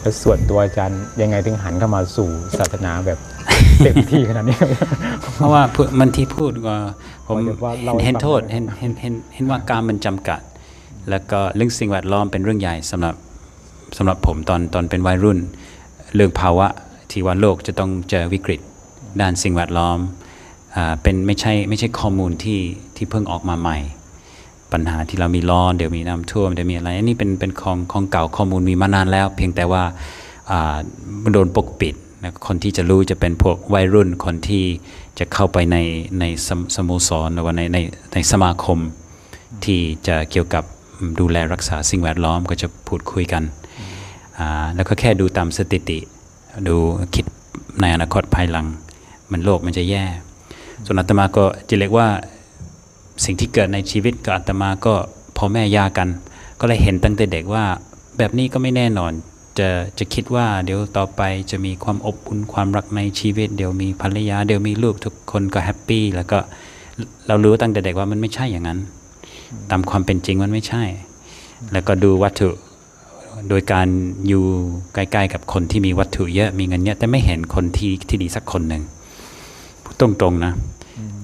แล้วส่วนตัวอาจารย์ยังไงถึงหันเข้ามาสู่ศาสนาแบบเต็มที่ขนาดนี้ เพราะว่าพูดมันที่พูดก็ผมหมายถึงว่าเราให้เห็นฟังโทษได้ไหมเห็นเห็นเห็นเห็นว่าการมันจำกัด แล้วก็เรื่องสิ่งแวดล้อมเป็นเรื่องใหญ่สำหรับสำหรับผมตอนตอนเป็นวัยรุ่น เรื่องภาวะที่ว่าโลกจะต้องเจอวิกฤตด้านสิ่งแวดล้อมอ่าเป็นไม่ใช่ไม่ใช่ข้อมูลที่ที่เพิ่งออกมาใหม่ ปัญหาที่เรามีร้อน เดี๋ยวมีน้ำท่วมเดี๋ยวมีอะไรอันนี้เป็นเป็นของของเก่าข้อมูลมีมานานแล้ว เพียงแต่ว่ามันโดนปกปิดนะคนที่จะรู้จะเป็นพวกวัยรุ่นคนที่จะเข้าไปในในสมสโมสรหรือว่าในในในสมาคมที่จะเกี่ยวกับดูแลรักษาสิ่งแวดล้อมก็จะพูดคุยกัน แล้วก็แค่ดูตามสถิติ ดูคิดในอนาคตภายหลัง มันโลกมันจะแย่ ส่วนอาตมาก็จะเรียกว่า สิ่งที่เกิดในชีวิตกับอาตมาก็พ่อแม่ยากัน ก็เลยเห็นตั้งแต่เด็กว่า แบบนี้ก็ไม่แน่นอนจะจะคิดว่าเดี๋ยวต่อไปจะมีความอบอุ่นความรักในชีวิต เดี๋ยวมีภรรยา เดี๋ยวมีลูกทุกคนก็แฮปปี้แล้วก็เรารู้ตั้งแต่เด็กว่ามันไม่ใช่อย่างนั้น ตามความเป็นจริงมันไม่ใช่ แล้วก็ดูวัตถุโดยการอยู่ใกล้ๆกับคนที่มีวัตถุเยอะมีเงินเยอะแต่ไม่เห็นคนที่ที่ดีสักคนหนึ่งพูดตรงๆนะ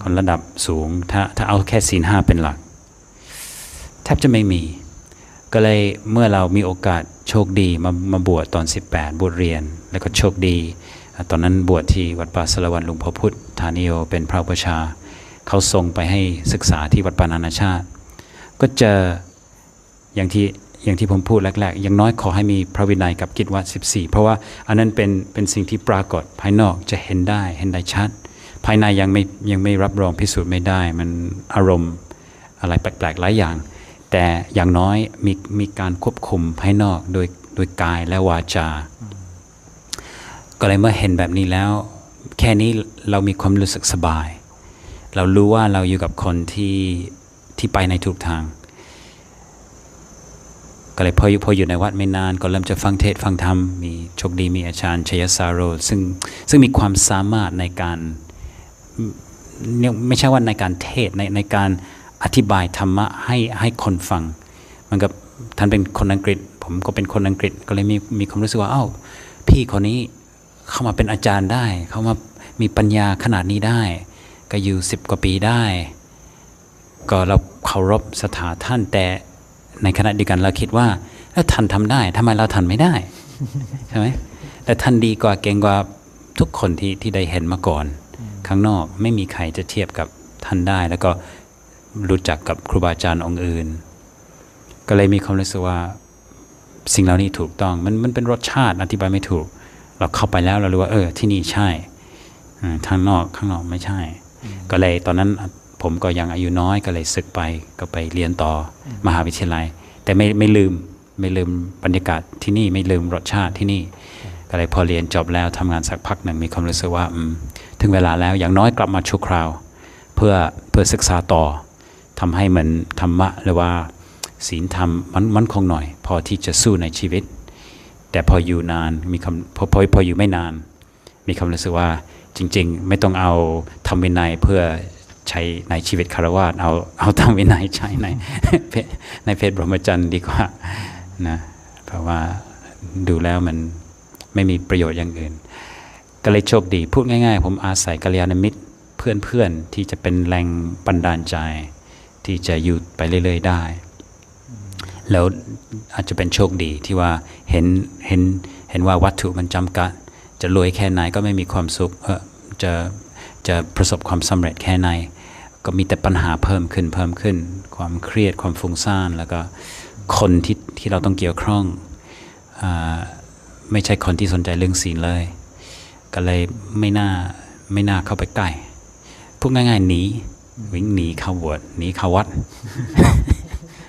คนระดับสูง ถ้าถ้าเอาแค่ศีลห้าเป็นหลัก แทบจะไม่มี ก็เลยเมื่อเรามีโอกาสโชคดีมามาบวชตอน 18 บวชเรียน แล้วก็โชคดี ตอนนั้นบวชที่วัดป่าสารวันหลวงพ่อพุทธธานิโยเป็นพระอุปชา เขาส่งไปให้ศึกษาที่วัดปานานาชาติ ก็เจออย่างที่อย่างที่ผมพูดแรกๆ อย่างน้อยขอให้มีพระวินัยกับกิจวัตร14 เพราะว่าอันนั้นเป็นเป็นสิ่งที่ปรากฏภายนอกจะเห็นได้เห็นได้ชัด ภายในยังไม่ยังไม่รับรองพิสูจน์ไม่ได้ มันอารมณ์อะไรแปลกๆหลายอย่าง แต่อย่างน้อยมีมีการควบคุมภายนอกโดยโดยกายและวาจา ก็เลยเมื่อเห็นแบบนี้แล้ว แค่นี้เรามีความรู้สึกสบาย เรารู้ว่าเราอยู่กับคนที่ที่ไปในถูกทาง ก็เลยพออยู่พออยู่ในวัดไม่นาน ก็เริ่มจะฟังเทศฟังธรรม มีโชคดีมีอาจารย์ชยสารโร ซึ่งซึ่งมีความสามารถในการ ไม่ใช่ว่าในการเทศในในการอธิบายธรรมะให้ให้คนฟัง มันก็ท่านเป็นคนอังกฤษ ผมก็เป็นคนอังกฤษก็เลยมีมีความรู้สึกว่าเอ้าพี่คนนี้เข้ามาเป็นอาจารย์ได้ เข้ามามีปัญญาขนาดนี้ได้ ก็อยู่สิบกว่าปีได้ ก็เราเคารพสถาท่านแต่ในขณะเดียวกันเราคิดว่าถ้าท่านทำได้ทำไมเราทำไม่ได้ใช่ไหมแต่ท่านดีกว่าเก่งกว่าทุกคนที่ที่ได้เห็นมาก่อน ข้างนอก ไม่มีใครจะเทียบกับท่านได้ แล้วก็รู้จักกับครูบาอาจารย์องค์อื่น ก็เลยมีความรู้สึกว่าสิ่งเหล่านี้ถูกต้อง มันมันเป็นรสชาติอธิบายไม่ถูก เราเข้าไปแล้วเรารู้ว่า เออ ที่นี่ใช่อืมทางนอกข้างนอกไม่ใช่ ก็เลยตอนนั้นผมก็ยังอายุน้อยก็เลยศึกไปก็ไปเรียนต่ออมหาวิทยาลัย แต่ไม่ไม่ลืมไม่ลืมบรรยากาศที่นี่ไม่ลืมรสชาติที่นี่ ก็เลยพอเรียนจบแล้วทำงานสักพักหนึ่งมีความรู้สึกว่าอืม ถึงเวลาแล้วอย่างน้อยกลับมาชั่วคราว เพื่อเพื่อศึกษาต่อทำให้เหมือนธรรมะหรือว่าศีลธรรมมันมันคงหน่อย พอที่จะสู้ในชีวิต แต่พออยู่นานมีคำพอพอพออยู่ไม่นาน มีความรู้สึกว่าจริง ๆ ไม่ต้องเอาทำวินัยเพื่อใช้ในชีวิตคารวะเอาเอาทำวินัยใช้ในในเพศบรมจรรย์ดีกว่านะเพราะว่าดูแล้วมันไม่มีประโยชน์อย่างอื่น ก็เลยโชคดี พูดง่าย ๆ ผมอาศัยกัลยาณมิตรเพื่อนๆ ที่จะเป็นแรงบันดาลใจ ที่จะอยู่ไปเรื่อยๆได้ แล้วอาจจะเป็นโชคดีที่ว่าเห็นเห็นเห็นว่าวัตถุมันจำกัด จะรวยแค่ไหนก็ไม่มีความสุขเออจะจะประสบความสำเร็จแค่ไหนก็มีแต่ปัญหาเพิ่มขึ้นเพิ่มขึ้น ความเครียดความฟุ้งซ่าน แล้วก็คนที่ที่เราต้องเกี่ยวข้องอไม่ใช่คนที่สนใจเรื่องศีลเลย ก็เลยไม่น่าไม่น่าเข้าไปใกล้พูดง่ายๆหนีวิ่งหนีเข้าบวชหนีเข้าวัด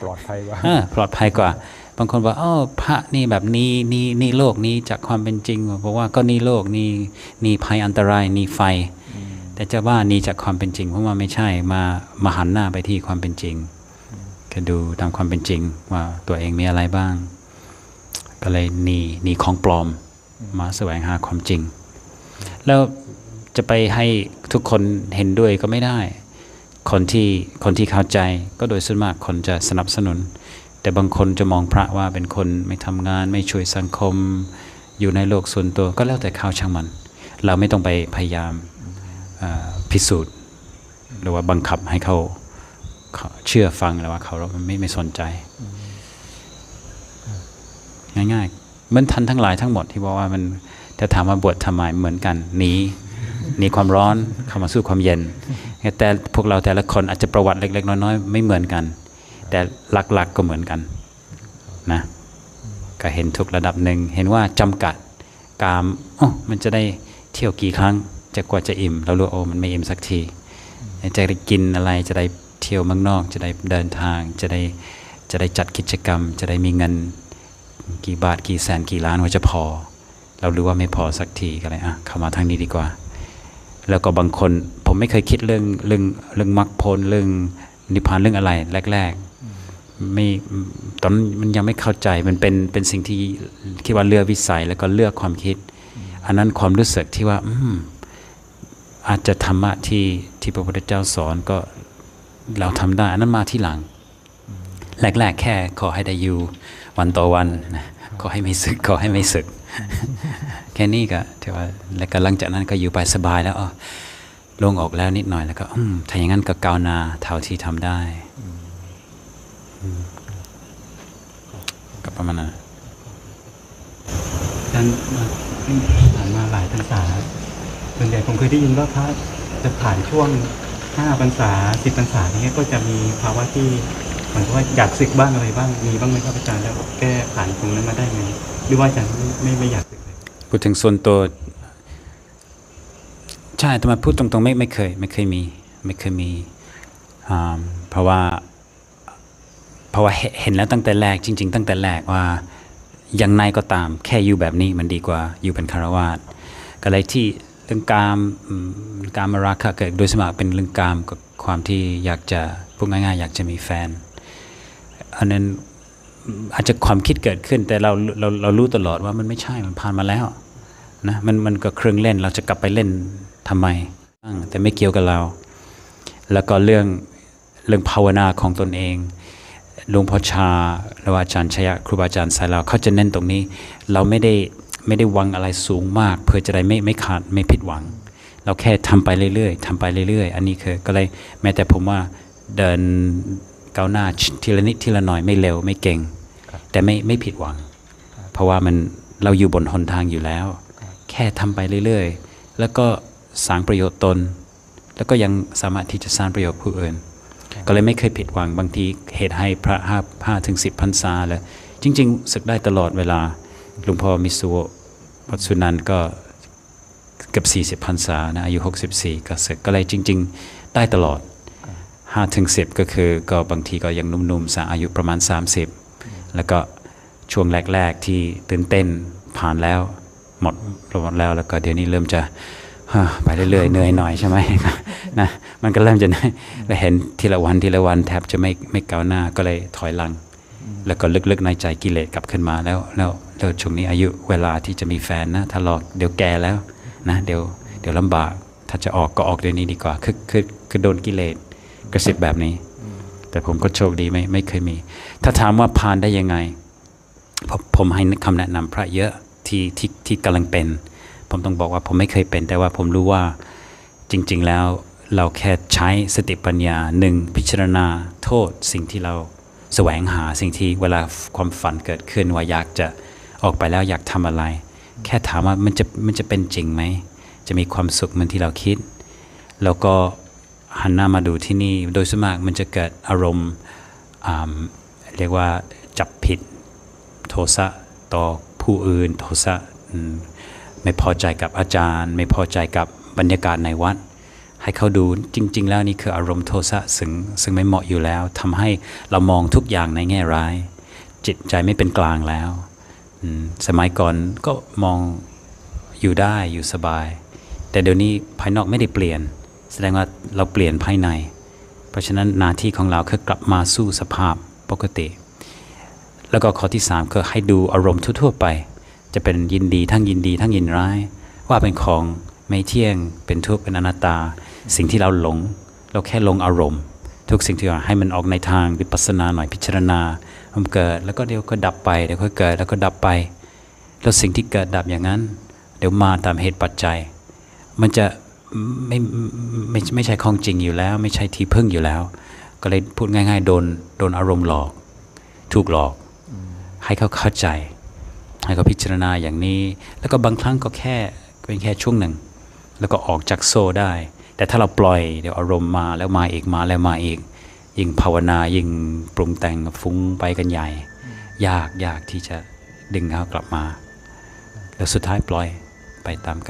ปลอดภัยกว่าเออปลอดภัยกว่า บางคนบอกอ๋อพระนี่แบบนี้นี่นี่โลกนี้จากความเป็นจริงบอกว่าก็นี่โลกนี่นี่ภัยอันตรายนี่ไฟ แต่จะว่านี่จากความเป็นจริงเพราะว่าไม่ใช่มามาหันหน้าไปที่ความเป็นจริงก็ดูตามความเป็นจริงว่าตัวเองมีอะไรบ้าง ก็เลยหนีหนีของปลอม มาแสวงหาความจริง แล้วจะไปให้ทุกคนเห็นด้วยก็ไม่ได้ คนที่คนที่เข้าใจก็โดยส่วนมากคนจะสนับสนุน แต่บางคนจะมองพระว่าเป็นคนไม่ทำงาน ไม่ช่วยสังคม อยู่ในโลกส่วนตัวก็แล้วแต่เขาช่างมัน เราไม่ต้องไปพยายามพิสูจน์ หรือว่าบังคับให้เขาเขาเชื่อฟังหรือว่าเขาไม่ไม่สนใจ ง่ายๆเหมือนทันทั้งหลายทั้งหมดที่บอกว่ามัน จะถามว่าบวชทำไมเหมือนกันหนีหนีความร้อนเข้ามาสู้ความเย็น แต่พวกเราแต่ละคนอาจจะประวัติเล็ก ๆ น้อยๆไม่เหมือนกัน แต่หลักๆก็เหมือนกันนะก็เห็นทุกระดับหนึ่งเห็นว่าจำกัดกามอ๋อมันจะได้เที่ยวกี่ครั้งจะกว่าจะอิ่มเรารู้โอ้มันไม่อิ่มสักทีจะได้กินอะไรจะได้เที่ยวเมืองนอก จะได้เดินทางจะได้จะได้จัดกิจกรรม จะได้มีเงินกี่บาทกี่แสนกี่ล้านว่าจะพอ เรารู้ว่าไม่พอสักทีก็เลยอะเข้ามาทางนี้ดีกว่า แล้วก็บางคนผมไม่เคยคิดเรื่องเรื่องเรื่องมรรคผลเรื่องนิพพานเรื่องอะไรแรกๆไม่ตอนนั้นมันยังไม่เข้าใจมันเป็นเป็นสิ่งที่คิดว่าเลือกวิสัยแล้วก็เลือกความคิด อันนั้นความรู้สึกที่ว่า อืมอาจจะธรรมะที่ที่พระพุทธเจ้าสอนก็เราทำได้ อันนั้นมาที่หลัง แรกๆแค่ขอให้ได้อยู่วันต่อวันนะขอให้ไม่สึกขอให้ไม่สึก แค่นี้ก็ถือว่าแล้วก็หลังจากนั้นก็อยู่ไปสบายแล้วอ๋อลงออกแล้วนิดหน่อยแล้วก็อืมถ้าอย่างนั้นก็กาวนาเท่าที่ทำได้อืมก็ประมาณนั้นท่านผ่านมาหลายพรรษาส่วนใหญ่ผมเคยได้ยินว่าพระจะผ่านช่วงห้าพรรษาสิบพรรษาอย่างเงี้ยก็จะมีภาวะที่เหมือนกับว่าอยากศึกบ้างอะไรบ้างมีบ้างไหมครับอาจารย์แล้วแก้ผ่านตรงนั้นมาได้ไหมหรือว่าอาจารย์ไม่ไม่ไม่อยากศึกเลย พูดถึงส่วนตัว ใช่แต่มาพูดตรงๆไม่ไม่เคย ไม่เคยมี ไม่เคยมีเพราะว่าเพราะว่าเห็นแล้วตั้งแต่แรกจริง ๆ ตั้งแต่แรกว่าอย่างไรก็ตาม แค่อยู่แบบนี้มันดีกว่าอยู่เป็นคารวาสก็เลยที่เรื่องกามอืมการมาราคะเกิดโดยสมัครเป็นเรื่องกามกับความที่อยากจะพูดง่ายๆ อยากจะมีแฟนอันนั้นอาจจะความคิดเกิดขึ้นแต่เราเราเรารู้ตลอดว่ามันไม่ใช่มันผ่านมาแล้ว นะมันมันก็เครื่องเล่นเราจะกลับไปเล่นทำไมแต่ไม่เกี่ยวกับเรา แล้วก็เรื่องเรื่องภาวนาของตนเองหลวงพ่อชาหรือว่อาจารย์ชยะครูบาอาจารย์สายเราเขาจะเน้นตรงนี้ เราไม่ได้ไม่ได้วังอะไรสูงมาก เพื่อจะได้ไม่ไม่ขาดไม่ผิดหวัง เราแค่ทำไปเรื่อยๆทำไปเรื่อยๆ อันนี้คือก็เลยแม้แต่ผมว่าเดินก้าวหน้าทีละนิดทีละหน่อยไม่เร็วไม่เก่ง แต่ไม่ไม่ผิดหวัง เพราะว่ามันเราอยู่บนหนทางอยู่แล้ว ค่ทำไปเรื่อยๆ แล้วก็สร้างประโยชน์ตน แล้วก็ยังสามารถที่จะสร้างประโยชน์ผู้อื่น ก็เลยไม่เคยผิดหวังบางทีเหตุให้พระห้าห้าถึงสิบพรรษาเลยจริงๆศึกได้ตลอดเวลาหลวงพ่อมิสุโอะวัดสุนันท์ก็เกือบ40พรรษานะอายุ 64 ก็ศึกก็เลยจริง ๆ ได้ตลอด5ถึง10 ก็คือก็บางทีก็ยังหนุ่มๆสาอายุประมาณ 30 แล้วก็ช่วงแรก ๆ ที่ตื่นเต้นผ่านแล้ว หมดหมดแล้วแล้วก็เดี๋ยวนี้เริ่มจะไปเรื่อยๆเหนื่อยหน่อยใช่ไหมนะมันก็เริ่มจะเหนื่อยแล้วเห็นทีละวันทีละวันแทบจะไม่ไม่ก้าวหน้าก็เลยถอยหลัง แล้วก็ลึกๆในใจกิเลสกลับขึ้นมาแล้วแล้วแล้วช่วงนี้อายุเวลาที่จะมีแฟนนะถ้าหลอกเดี๋ยวแก่แล้วนะเดี๋ยวเดี๋ยวลำบาก ถ้าจะออกก็ออกเดี๋ยวนี้ดีกว่าคือคือคือโดนกิเลสกระสิบแบบนี้ แต่ผมก็โชคดีไม่ไม่เคยมี ถ้าถามว่าผ่านได้ยังไงผมผมให้คำแนะนำพระเยอะ ที่ที่ที่กำลังเป็น ผมต้องบอกว่าผมไม่เคยเป็น แต่ว่าผมรู้ว่าจริง ๆ แล้วเราแค่ใช้สติปัญญาหนึ่งพิจารณาโทษสิ่งที่เราแสวงหาสิ่งที่เวลาความฝันเกิดขึ้นว่าอยากจะออกไปแล้วอยากทำอะไร แค่ถามว่ามันจะมันจะเป็นจริงไหม จะมีความสุขเหมือนที่เราคิด แล้วก็หันหน้ามาดูที่นี่ โดยส่วนมากมันจะเกิดอารมณ์เรียกว่าจับผิดโทสะต่อ ผู้อื่นโทสะไม่พอใจกับอาจารย์ ไม่พอใจกับบรรยากาศในวัด ให้เขาดูจริง ๆ แล้วนี่คืออารมณ์โทสะซึ่งซึ่งไม่เหมาะอยู่แล้วทำให้เรามองทุกอย่างในแง่ร้าย จิตใจไม่เป็นกลางแล้วสมัยก่อนก็มองอยู่ได้อยู่สบาย แต่เดี๋ยวนี้ภายนอกไม่ได้เปลี่ยน แสดงว่าเราเปลี่ยนภายใน เพราะฉะนั้นหน้าที่ของเราคือกลับมาสู่สภาพปกติ แล้วก็ข้อที่3คือให้ดูอารมณ์ทั่วๆไป จะเป็นยินดีทั้งยินดีทั้งยินร้าย ว่าเป็นของไม่เที่ยงเป็นทุกข์เป็นอนัตตา สิ่งที่เราหลง เราแค่ลงอารมณ์ ทุกสิ่งที่เราให้มันออกในทางวิปัสสนาหน่อยพิจารณามันเกิดแล้วก็เดี๋ยวก็ดับไปเดี๋ยวก็เกิดแล้วก็ดับไป แล้วสิ่งที่เกิดดับอย่างนั้น เดี๋ยวมาตามเหตุปัจจัย มันจะไม่ไม่ไม่ไม่ใช่ของจริงอยู่แล้ว ไม่ใช่ที่พึ่งอยู่แล้ว ก็เลยพูดง่าย ๆ โดนโดนอารมณ์หลอก ถูกหลอก ให้เขาเข้าใจ ให้เขาพิจารณาอย่างนี้ แล้วก็บางครั้งก็แค่เป็นแค่ช่วงหนึ่ง แล้วก็ออกจากโซ่ได้ แต่ถ้าเราปล่อยเดี๋ยวอารมณ์มาแล้วมาอีกมาแล้วมาอีกยิ่งภาวนายิ่งปรุงแต่งฟุ้งไปกันใหญ่ ยากยากที่จะดึงเขากลับมา แล้วสุดท้ายปล่อยไปตามก